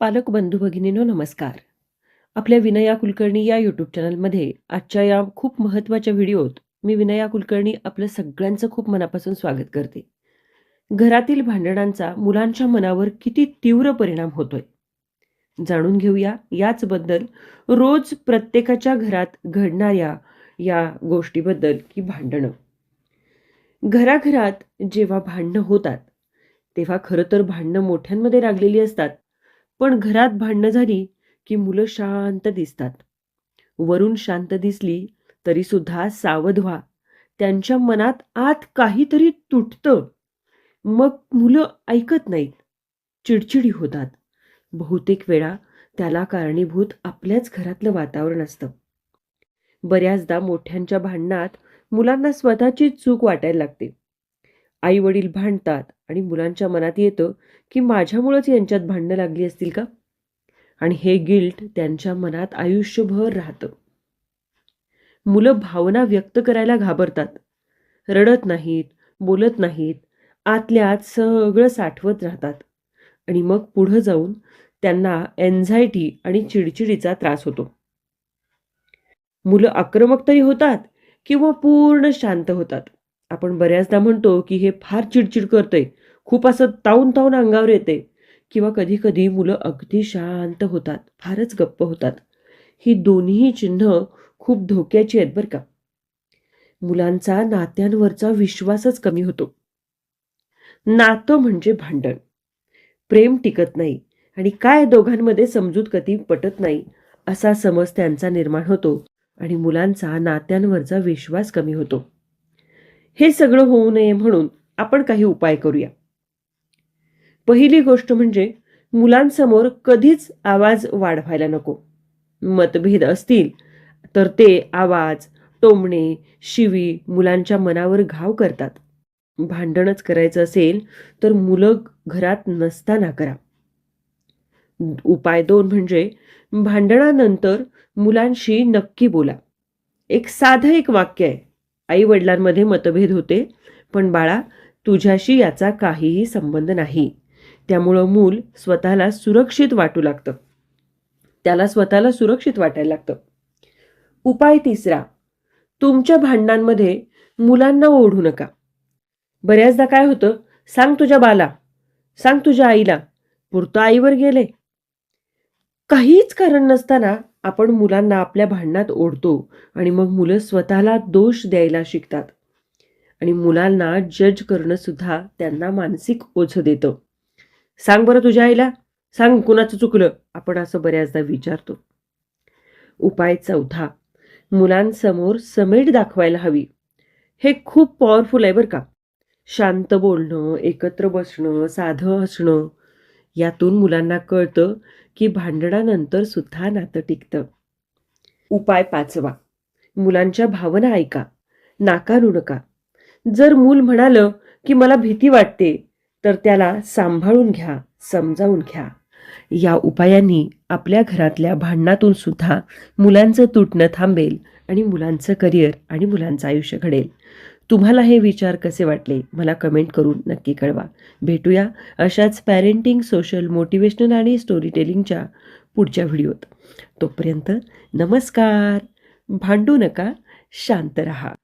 पालक बंधू भगिनीनो नमस्कार. आपल्या विनया कुलकर्णी या यूट्यूब चॅनलमध्ये आजच्या या खूप महत्त्वाच्या व्हिडिओत मी विनया कुलकर्णी आपलं सगळ्यांचं खूप मनापासून स्वागत करते. घरातील भांडणांचा मुलांच्या मनावर किती तीव्र परिणाम होतोय? जाणून घेऊया. याचबद्दल रोज प्रत्येकाच्या घरात घडणाऱ्या या गोष्टीबद्दल की भांडणं. घराघरात जेव्हा भांडणं होतात तेव्हा खरं तर भांडणं मोठ्यांमध्ये लागलेली असतात. पण घरात भांडणं झाली की मुलं शांत दिसतात. वरून शांत दिसली तरीसुद्धा सावध व्हा. त्यांच्या मनात आत काहीतरी तुटतं. मग मुलं ऐकत नाहीत. चिडचिडी होतात. बहुतेक वेळा त्याला कारणीभूत आपल्याच घरातलं वातावरण असतं. बऱ्याचदा मोठ्यांच्या भांडणात मुलांना स्वतःची चूक वाटायला लागते. आई वडील भांडतात आणि मुलांच्या मनात येतं की माझ्यामुळंच यांच्यात भांडणं लागली असतील का? आणि हे गिल्ट त्यांच्या मनात आयुष्यभर राहतं. मुलं भावना व्यक्त करायला घाबरतात. रडत नाहीत बोलत नाहीत आतल्या आत सगळं साठवत राहतात. आणि मग पुढं जाऊन त्यांना एन्झायटी आणि चिडचिडीचा त्रास होतो. मुलं आक्रमक तरी होतात किंवा पूर्ण शांत होतात. आपण बऱ्याचदा म्हणतो की हे फार चिडचिड करतंय. खूप असं तावून तावून अंगावर येते. किंवा कधी कधी मुलं अगदी शांत होतात. फारच गप्प होतात. ही दोन्ही चिन्ह खूप धोक्याची आहेत बरं का. मुलांचा नात्यांवरचा विश्वासच कमी होतो. नातं म्हणजे भांडण. प्रेम टिकत नाही. आणि काय दोघांमध्ये समजूत कधी पटत नाही असा समज त्यांचा निर्माण होतो. आणि मुलांचा नात्यांवरचा विश्वास कमी होतो. हे सगळं होऊ नये म्हणून आपण काही उपाय करूया. पहिली गोष्ट म्हणजे मुलांसमोर कधीच आवाज वाढवायला नको. मतभेद असतील तर ते आवाज टोमणे शिवी मुलांच्या मनावर घाव करतात. भांडणच करायचं असेल तर मुलं घरात नसताना करा. उपाय दोन म्हणजे भांडणानंतर मुलांशी नक्की बोला. एक साधं एक वाक्य आहे. आई वडिलांमध्ये मतभेद होते. पण बाळा तुझ्याशी याचा काहीही संबंध नाही. त्यामुळं मूल स्वतःला सुरक्षित वाटू लागतं. त्याला स्वतःला सुरक्षित वाटायला लागतं. उपाय तिसरा. तुमच्या भांडणांमध्ये मुलांना ओढू नका. बऱ्याचदा काय होतं? सांग तुझ्या बाला. सांग तुझ्या आईला. पुरतं आईवर गेले. काहीच कारण नसताना आपण मुलांना आपल्या भांडणात ओढतो आणि मग मुलं स्वतःला दोष द्यायला शिकतात. आणि मुलांना जज करणं सुद्धा त्यांना मानसिक ओझं देतं. सांग बरं तुझ्या आईला. सांग कुणाचं चुकलं. आपण असं बऱ्याचदा विचारतो. उपाय चौथा. मुलांसमोर समेट दाखवायला हवी. हे खूप पॉवरफुल आहे बरं का. शांत बोलणं एकत्र बसणं साधं हसणं यातून मुलांना कळतं की भांडणानंतर सुद्धा नातं टिकतं. उपाय पाचवा. मुलांच्या भावना ऐका. नाकारू नका. जर मूल म्हणालं की मला भीती वाटते तर त्याला सांभाळून घ्या समजावून घ्या. या उपायांनी आपल्या घरातल्या भांडणातून सुद्धा मुलांचं तुटणं थांबेल आणि मुलांचं करिअर आणि मुलांचं आयुष्य घडेल. तुम्हाला हे विचार कसे वाटले? मला कमेंट करून नक्की कळवा. भेटूया अशाच पॅरेंटिंग सोशल मोटिवेशनल आणि स्टोरी टेलिंगच्या पुढच्या व्हिडिओत तोपर्यंत नमस्कार. भांडू नका. शांत रहा.